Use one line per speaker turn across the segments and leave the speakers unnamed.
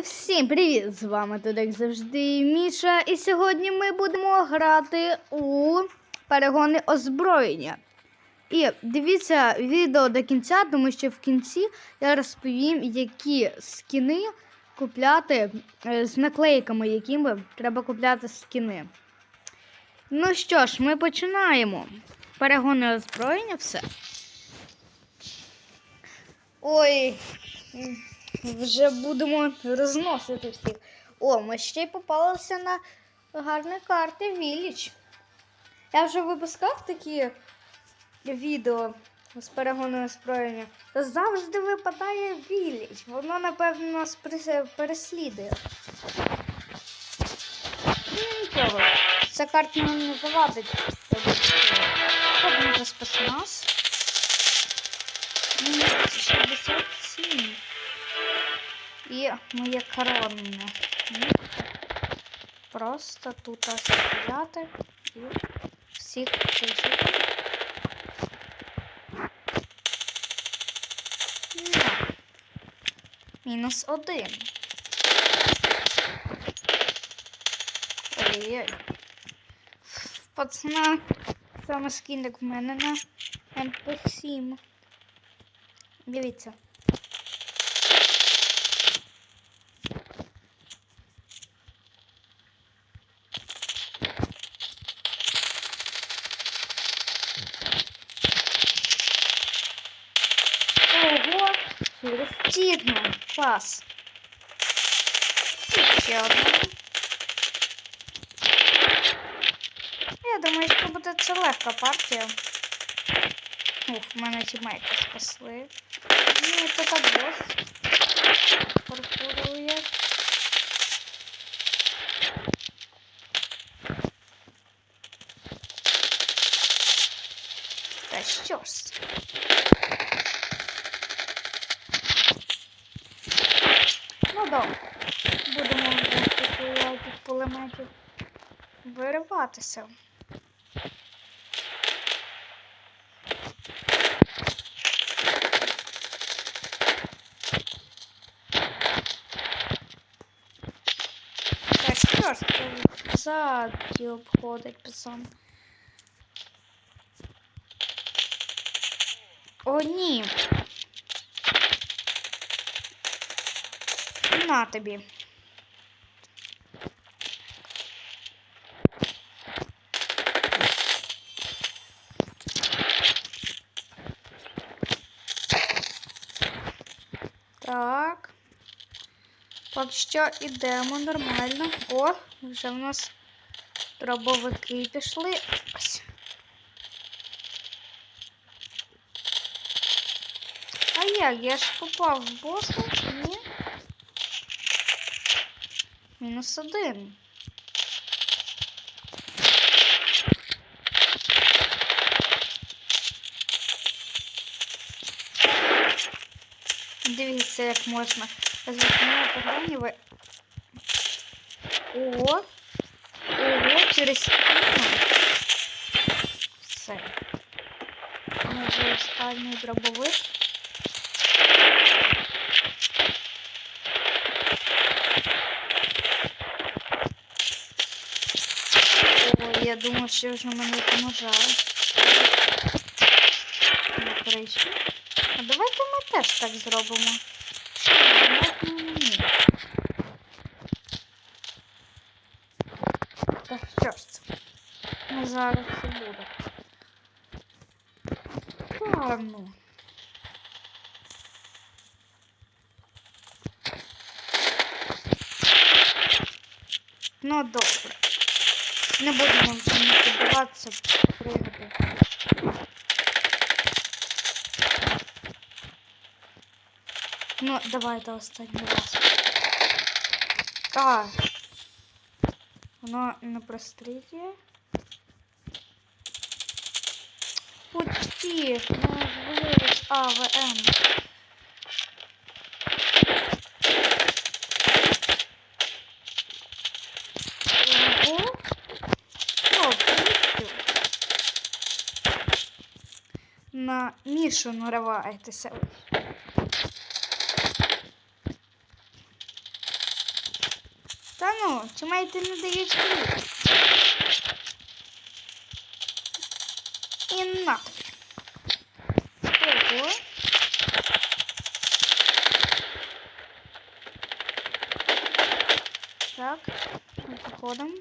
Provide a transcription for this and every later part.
Всім привіт! З вами тут, як завжди, Міша. І сьогодні ми будемо грати у перегони озброєння. І дивіться відео до кінця, тому що в кінці я розповім, які скіни купляти е, з наклейками, якими треба купляти скіни. Ну що ж, ми починаємо. Перегони озброєння, все. Ой, вже будемо розносити всіх. О, ми ще й попалися на гарні карти Віліч. Я вже випускав такі відео з перегону озброєння. Та завжди випадає Віліч. Воно, напевно, нас переслідує. Нічого. Ця карта нам не завадить. Спасе нас. 67. І моє коронне. Просто тут стояти і всіх пушити. Мінус один. Ой-ой. Пацана, саме скінник в мене на МП7. Дивіться. Ого! Через тірну. Пас. І одна. Я думаю, що буде це легка партія. Ух, мене тімейки спасли. Ні, це так бос. Фарфорує. Та що ж? Ну добре. Будемо вже таких пулеметів вириватися. Це ззаді обходить пацан. О, ні. На тобі. Так. Поки що ідемо нормально. О, вже в нас дробовики пішли. Ось. А як? Я ж попав в боса? Ні. Мінус один. Дивіться, як можна. З восьми погоні ви. Ого. Ого, через стіну. Все. Може останній дробовик. О, я думаю, що вже допомагає. На криші. А давайте ми теж так зробимо. Можна мені. Та що ж це? Ну зараз це буде. Та ну. Ну добре. Не будемо вже не піддаватися, пригати. Ну, давайте останній раз. Так. Воно не прострілює. Почти. Ну, виліз АВМ. Ого. О. На Мішу нариваєтеся. Та ну, тімейти не дають ключ? І на. Ого. Так, заходимо.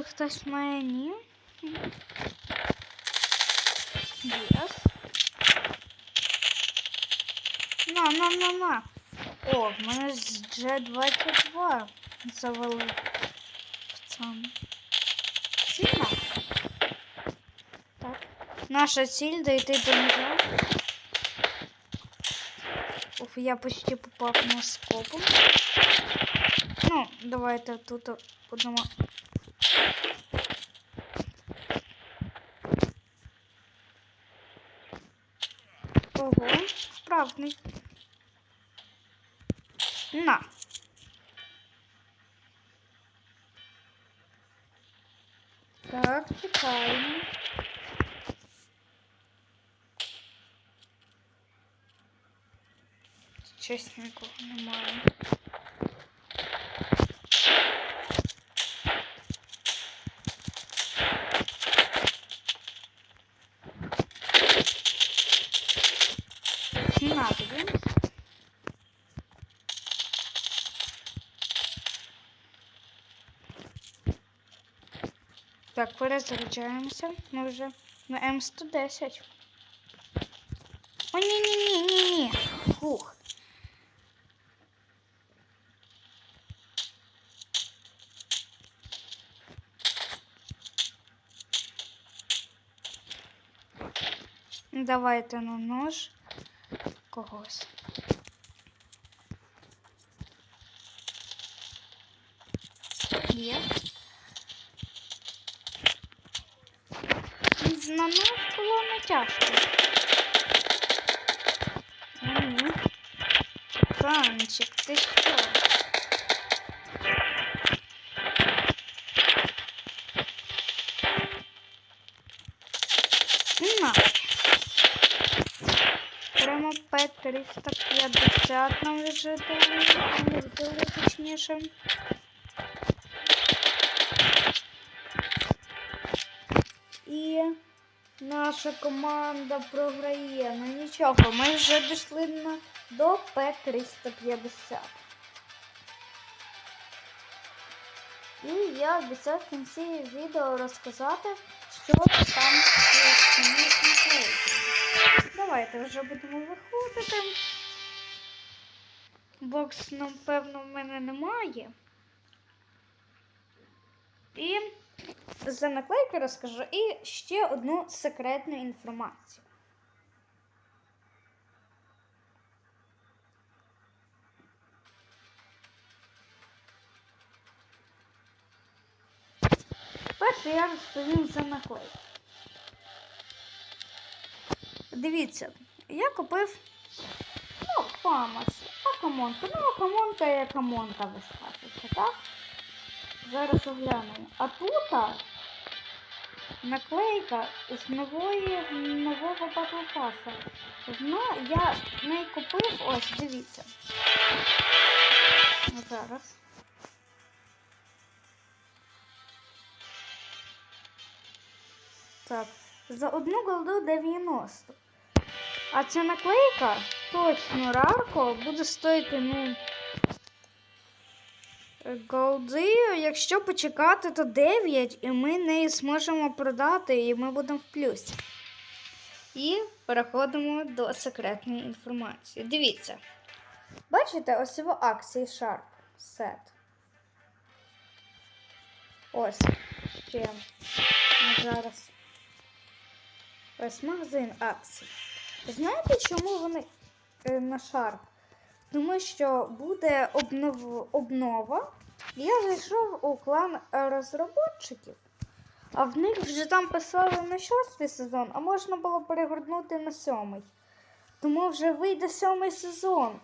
Тобто, ще хтось має ні? Yes. На, на, на, на. О, в мене з G22 завели пацан. Сильно? Так. Наша ціль дойти до нього. Уф, я почти попав на скопу. Ну, давайте тут будемо. Ого, вправний. На. Так, чекаємо. Чесно, немає. На тобі. Так, перезаряджаємося. Ми вже на М110. О, ні, ні, ні, ні, ні. Фух. Давайте на нож Когось. Є. На нож було не тяжко. Танчик, ти що? П-350 нам вже дали, не точніше. І наша команда програє. Ну нічого, ми вже дійшли на, до П-350. І я обіцяв в кінці відео розказати, що там Давайте вже будемо виходити. Бокс, напевно, в мене немає. І за наклейки розкажу і ще одну секретну інформацію. Перше я розповім за наклейки. Дивіться, я купив ну, фамас, акамонка. Ну, акамонка і акамонка ви скажете, так? Зараз оглянемо. А тут наклейка з нової нового Pass. Зна, я не купив, ось, дивіться. Зараз. Так, за одну голду 90. А ця наклейка точно рарко буде стоїти, ну. Голди, якщо почекати, то 9, і ми не зможемо продати, і ми будемо в плюсі. І переходимо до секретної інформації. Дивіться. Бачите, ось його акції Sharp Set. Ось. Ще зараз. Ось магазин акцій. Знаєте, чому вони е, на Sharp? Тому що буде обнов... обнова. Я зайшов у клан розробників, а в них вже там писали на шостий сезон, а можна було перегорнути на сьомий. Тому вже вийде сьомий сезон.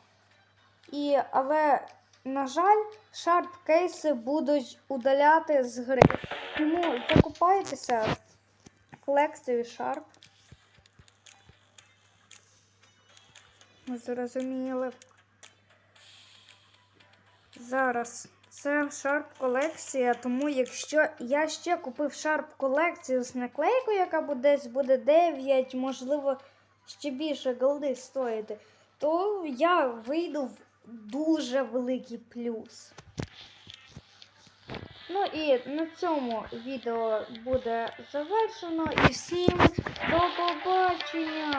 І, Але на жаль, шарп кейси будуть удаляти з гри. Тому закупайтеся колекцію шарп. Ми зрозуміли. Зараз це шарп колекція, тому якщо я ще купив шарп колекцію з наклейкою, яка буде десь буде 9, можливо, ще більше голди стоїти, то я вийду в дуже великий плюс. Ну і на цьому відео буде завершено. І всім до побачення!